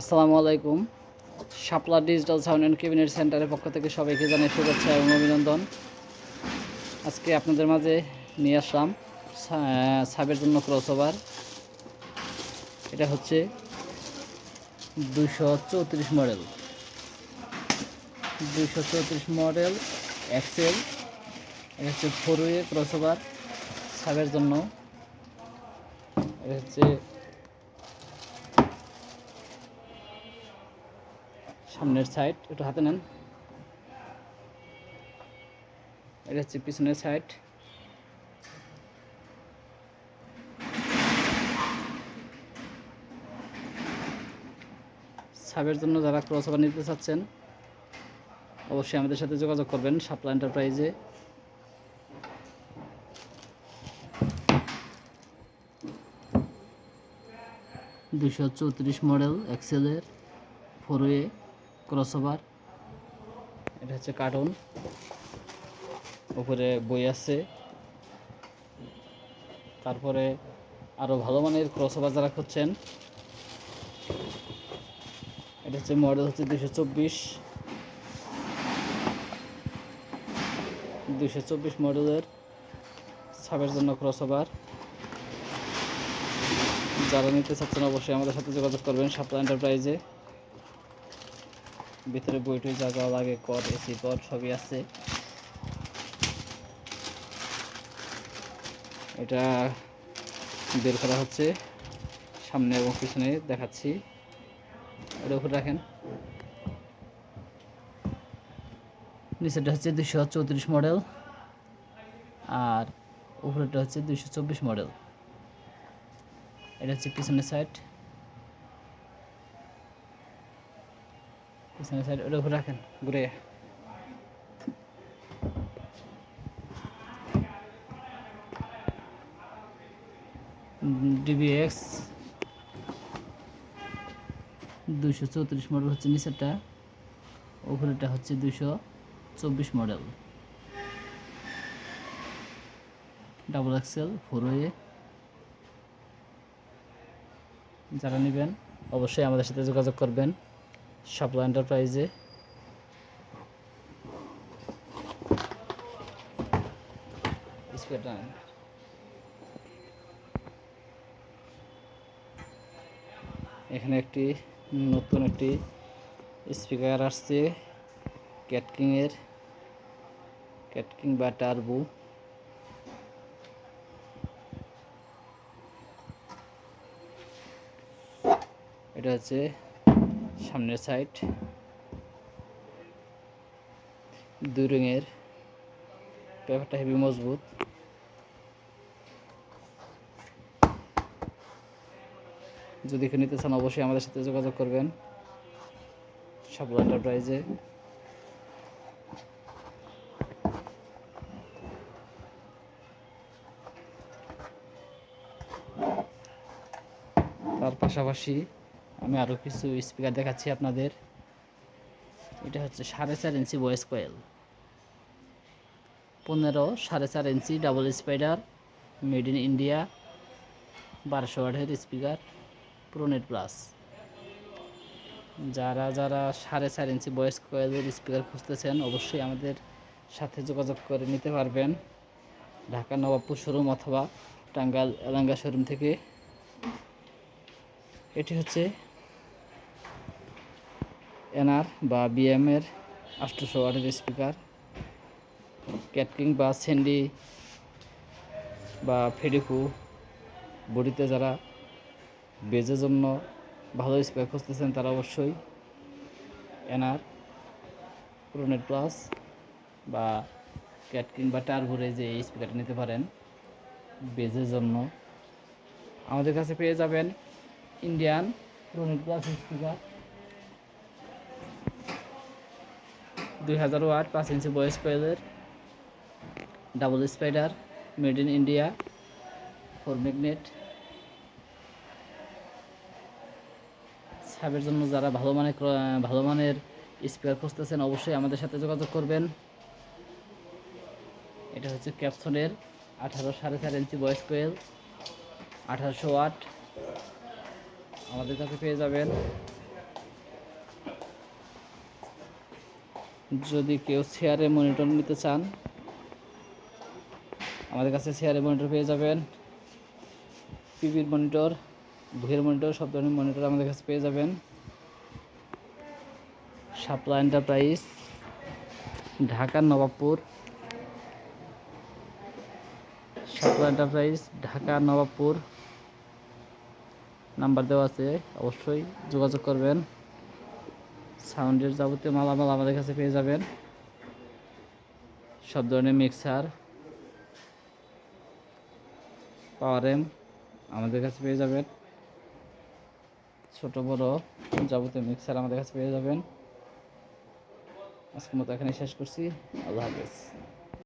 আসসালামু আলাইকুম। Shapla digital sound and cabinet সেন্টারের পক্ষ থেকে সবাইকে জানাই শুভেচ্ছা এবং অভিনন্দন। আজকে আপনাদের মাঝে নিয়ে আসলাম সাবের জন্য ক্রসওভার এটা হচ্ছে দুশো চৌত্রিশ মডেল দুশো চৌত্রিশ মডেল এক্সেল এটা হচ্ছে ফোর ওয়ে ক্রসওভার সাবের জন্য। এটা হচ্ছে সামনের সাইড একটু হাতে নেন। এটা হচ্ছে পিছনের সাইড সাবের জন্য যারা ক্রস ওভার নিতে চাচ্ছেন, অবশ্যই আমাদের সাথে যোগাযোগ করবেন সাপলা এন্টারপ্রাইজে দুশো চৌত্রিশ মডেল এক্সেলের ফোর ওয়ে ক্রসওভার এটা হচ্ছে কার্টুন উপরে বই আছে। তারপরে আরও ভালো মানের ক্রসওভার যারা খুঁজছেন, এটা হচ্ছে মডেল হচ্ছে দুশো চব্বিশ। দুশো চব্বিশ মডেলের সাবের জন্য ক্রসওভার যারা নিতে চাচ্ছেন অবশ্যই আমাদের সাথে যোগাযোগ করবেন সাপ্লা এন্টারপ্রাইজে ভিতরে বইটই যা যা লাগে, কর, এসি, কর, সবই আছে। এটা বের করা হচ্ছে সামনে এবং পিছনে দেখাচ্ছি। এটা উপরে রাখেন। নিচেটা হচ্ছে দুশো চৌত্রিশ মডেল আর উপরেটা হচ্ছে দুশো চব্বিশ মডেল। এটা হচ্ছে পিছনের সাইড পিছনের সাইড ওটা রাখেন, ঘুরে। ডিবিএক্স দুশো চৌত্রিশ মডেল হচ্ছে নিচেরটা উপরেটা হচ্ছে দুশো চব্বিশ model. Double axle four way. যারা নেবেন, অবশ্যই আমাদের সাথে যোগাযোগ করবেন। শাপলা এন্টারপ্রাইজে এখানে একটি নতুন একটি স্পিকার আসছে ক্যাটকিংয়ের ক্যাটকিং বা টার্বু এটা হচ্ছে সামনের সাইড দুই রঙের পেপারটা হেভি মজবুত। যদি কেউ নিতে চান, অবশ্যই আমাদের সাথে যোগাযোগ করবেন। সাবল এন্টারপ্রাইজে তার পাশাপাশি আমি আরও কিছু স্পিকার দেখাচ্ছি আপনাদের। এটা হচ্ছে সাড়ে চার ইঞ্চি ভয়েস কয়েল পনেরো সাড়ে চার inch double spider made in India বারোশো ওয়াটের স্পিকার প্রোনেট প্লাস যারা যারা সাড়ে চার ইঞ্চি ভয়েস কয়েলের স্পিকার খুঁজতেছেন, অবশ্যই আমাদের সাথে যোগাযোগ করে নিতে পারবেন। ঢাকা নবাবপুর শোরুম অথবা টাঙ্গাইল, এলাঙ্গা শোরুম থেকে। এটি হচ্ছে এনআর বা বিএমের আটশোশো ওয়াটের স্পিকার ক্যাটকিং বা স্যান্ডি বা ফেডিকু বডিতে যারা বেজের জন্য ভালো স্পিকার খুঁজতেছেন, তারা অবশ্যই এনআর প্রোনেট প্লাস বা ক্যাটকিং বা টার্বোরে যে এই স্পিকারটা নিতে পারেন বেজের জন্য। আমাদের কাছে পেয়ে যাবেন ইন্ডিয়ান প্রোনেট প্লাস স্পিকার। দুই হাজার ওয়াট পাঁচ ইঞ্চি বয়েস কয়েলের double spider made in India four magnet. সাবের জন্য যারা ভালো মানের ভালো মানের স্পিকার খুঁজতেছেন, অবশ্যই আমাদের সাথে যোগাযোগ করবেন। এটা হচ্ছে ক্যাপসনের আঠারো সাড়ে চার ইঞ্চি বয়েস কোয়েল আঠারোশো ওয়াট আমাদের কাছে পেয়ে যাবেন। যদি কেউ শেয়ারে মনিটর নিতে চান, আমাদের কাছে শেয়ারে মনিটর পেয়ে যাবেন। টিভির মনিটর বুকের মনিটর সব ধরনের মনিটর আমাদের কাছে পেয়ে যাবেন। শাপলা এন্টারপ্রাইজ ঢাকার নবাবপুর শাপলা এন্টারপ্রাইজ ঢাকা নবাবপুর নাম্বার দেওয়া আছে, অবশ্যই যোগাযোগ করবেন। সাউন্ডের যাবতীয় মালামাল আমাদের কাছে পেয়ে যাবেন। সব ধরনের মিক্সার পাওয়ার এম আমাদের কাছে পেয়ে যাবেন। ছোট, বড় যাবতীয় মিক্সার আমাদের কাছে পেয়ে যাবেন। আজকের মতো এখানে শেষ করছি। আল্লাহ হাফেজ।